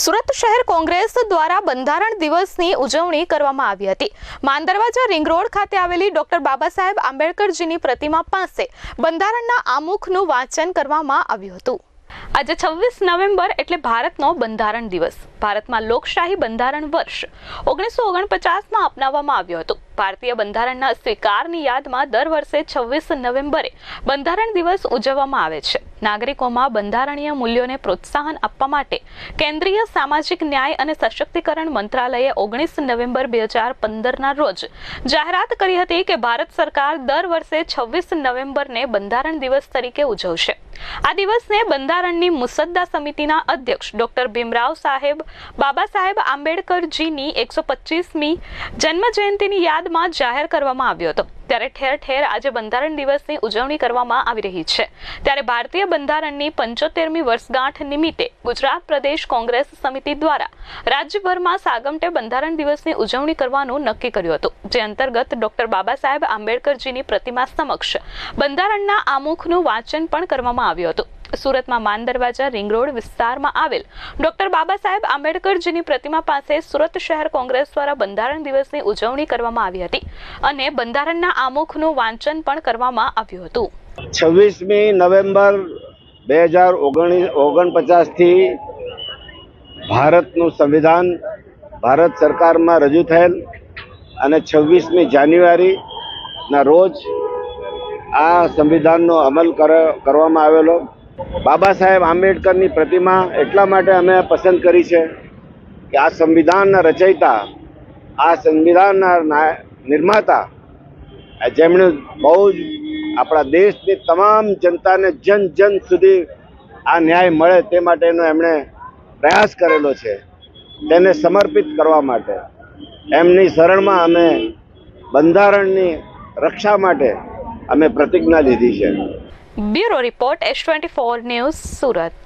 સુરત શહેર કોંગ્રેસ દ્વારા બંધારણ દિવસની ઉજવણી કરવામાં આવી હતી. માંદરવાજા રિંગ રોડ ખાતે આવેલી ડોક્ટર બાબા સાહેબ આંબેડકરજીની પ્રતિમા પાસે બંધારણના આમુખનું વાંચન કરવામાં આવ્યું હતું. આજે છવ્વીસ નવેમ્બર એટલે ભારતનો બંધારણ દિવસ. ભારતમાં લોકશાહી બંધારણ વર્ષ ઓગણીસો ઓગણપચાસમાં અપનાવવામાં આવ્યો હતો. ભારતીય બંધારણના સ્વીકારની યાદમાં દર વર્ષે છવ્વીસ નવેમ્બરે બંધારણ દિવસ ઉજવવામાં આવે છે. નાગરિકોમાં બંધારણીય મૂલ્યોને પ્રોત્સાહન આપવા માટે કેન્દ્રીય સામાજિક ન્યાય અને સશક્તિકરણ મંત્રાલયે ઓગણીસ નવેમ્બર બે હજાર પંદરના રોજ જાહેરાત કરી હતી કે ભારત સરકાર દર વર્ષે છવ્વીસ નવેમ્બરને બંધારણ દિવસ તરીકે ઉજવશે. આ દિવસને બંધારણની મુસદ્દા સમિતિના અધ્યક્ષ ડોક્ટર ભીમરાવ સાહેબ, બાબા સાહેબ આંબેડકરજીની એકસો પચીસમી જન્મજયંતિની યાદમાં જાહેર કરવામાં આવ્યો હતો. ત્યારે ઠેર ઠેર આજે બંધારણ દિવસની ઉજવણી કરવામાં આવી રહી છે. ત્યારે ભારતીય બંધારણની પંચોતેરમી વર્ષગાંઠ નિમિત્તે ગુજરાત પ્રદેશ કોંગ્રેસ સમિતિ દ્વારા રાજ્યભરમાં સાગમટે બંધારણ દિવસની ઉજવણી કરવાનું નક્કી કર્યું હતું. જે અંતર્ગત ડોક્ટર બાબા સાહેબ આંબેડકરજીની પ્રતિમા સમક્ષ બંધારણના આમુખનું વાંચન પણ કરવામાં આવ્યું હતું. સુરતમાં માન દરવાજા, રિંગ રોડ વિસ્તારમાં આવેલ ડોક્ટર બાબા સાહેબ આંબેડકરજીની પ્રતિમા પાસે સુરત શહેર કોંગ્રેસ દ્વારા બંધારણ દિવસની ઉજવણી કરવામાં આવી હતી અને બંધારણના આમુખનું વાંચન પણ કરવામાં આવ્યું હતું. છવ્વીસમી નવેમ્બર બે હજાર ઓગણપચાસથી ભારતનું સંવિધાન ભારત સરકારમાં રજૂ થયેલ અને છવ્વીસમી જાન્યુઆરીના રોજ આ સંવિધાનનો અમલ કર- કરવામાં આવેલો. બાબા સાહેબ આંબેડકરની પ્રતિમા એટલા માટે અમે પસંદ કરી છે કે આ સંવિધાનના રચયિતા, આ સંવિધાનના નિર્માતા, જેમણે બહુ જ આપણા દેશની તમામ જનતાને જન જન સુધી આ ન્યાય મળે તે માટેનો એમણે પ્રયાસ કરેલો છે તેને સમર્પિત કરવા માટે. એમની શરણમાં અમે બંધારણની રક્ષા માટે અમે પ્રતિજ્ઞા લીધી છે. Bureau report S twenty four news Surat.